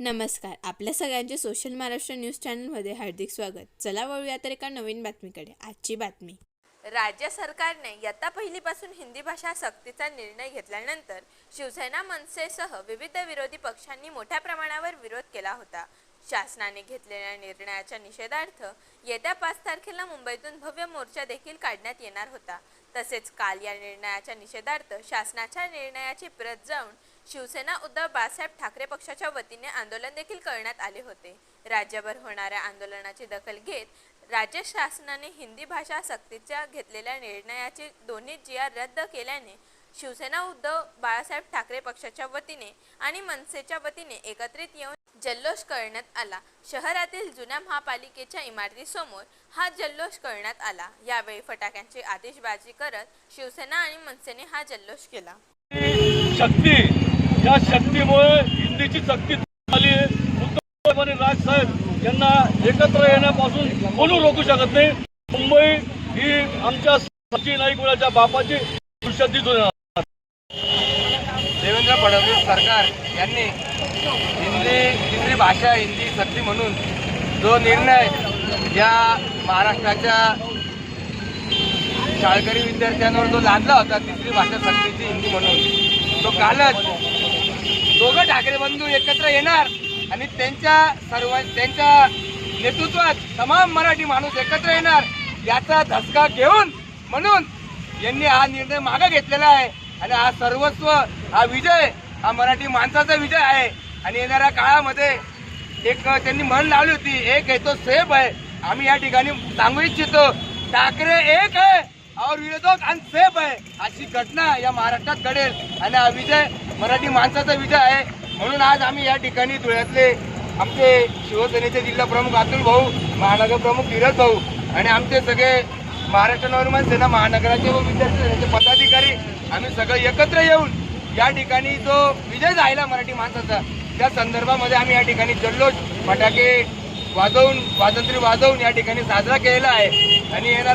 नमस्कार. आपल्या सगळ्यांचे सोशल महाराष्ट्र न्यूज चॅनलमध्ये हार्दिक स्वागत. चला वळूया तर एका नवीन बातमीकडे. आजची बातमी. राज्य सरकारने यत्ता पहिलीपासून हिंदी भाषा सक्तीचा निर्णय घेतल्यानंतर शिवसेना मनसेसह विविध विरोधी पक्षांनी मोठ्या प्रमाणावर विरोध केला होता. शासनाने घेतलेल्या निर्णयाच्या निषेधार्थ येत्या पाच तारखेला मुंबईतून भव्य मोर्चा देखील काढण्यात येणार होता. तसेच काल या निर्णयाच्या निषेधार्थ शासनाच्या निर्णयाची प्रत जाऊन शिवसेना उद्धव बाळासाहेब ठाकरे पक्षाच्या वतीने आंदोलन देखील करण्यात आले होते. राज्यभर होणाऱ्या आंदोलनाची दखल घेत राज्य शासनाने हिंदी भाषा सक्तीच्या घेतलेल्या निर्णयाची दोन्ही जिया रद्द केल्याने शिवसेना उद्धव बाळासाहेब ठाकरे पक्षाच्या वतीने आणि मनसेच्या वतीने एकत्रित येऊन जल्लोष करण्यात आला. शहरातील जुन्या महापालिकेच्या इमारतीसमोर हा जल्लोष करण्यात आला. यावेळी फटाक्यांची आतिषबाजी करत शिवसेना आणि मनसेने हा जल्लोष केला. शक्ती या शक्तीमुळे हिंदीची सक्ती झाली. उद्धव आणि राज साहेब यांना एकत्र येण्यापासून कोणी रोखू शकत नाही. मुंबई ही आमच्या सचिन नाईकवाड्याच्या बापाची भविष्यात देवेंद्र फडणवीस सरकार यांनी हिंदी हिंदी भाषा हिंदी सक्ती म्हणून जो निर्णय या महाराष्ट्राच्या शाळकरी विद्यार्थ्यांवर जो लादला होता तिसरी भाषा सक्तीची हिंदी म्हणून तो कालच दोघं ठाकरे बंधू एकत्र येणार आणि त्यांच्या सर्व त्यांच्या नेतृत्वात तमाम मराठी माणूस एकत्र येणार याचा धसका घेऊन म्हणून यांनी हा निर्णय मागे घेतलेला आहे. आणि हा सर्वस्व हा विजय हा मराठी माणसाचा विजय आहे. आणि येणाऱ्या काळामध्ये एक त्यांनी म्हण लावली होती एक आहे तो सेफ आहे. आम्ही या ठिकाणी सांगू इच्छितो ठाकरे एक आहे. और विरोधक आणि सेफ आहे अशी घटना या महाराष्ट्रात घडेल. आणि हा विजय मराठी माणसाचा विजय आहे. म्हणून आज आम्ही या ठिकाणी धुळ्यातले आमचे शिवसेनेचे जिल्हा प्रमुख अतुल भाऊ महानगर प्रमुख धीरज भाऊ आणि आमचे सगळे महाराष्ट्र नवनिर्माण सेना महानगराचे व विद्यार्थी सेनेचे पदाधिकारी आम्ही सगळे एकत्र येऊन या ठिकाणी जो विजय झाला मराठी माणसाचा त्या संदर्भामध्ये आम्ही या ठिकाणी जल्लोष फटाके वाजवून वाजंत्री वाजवून या ठिकाणी साजरा केलेला आहे. आणि येणार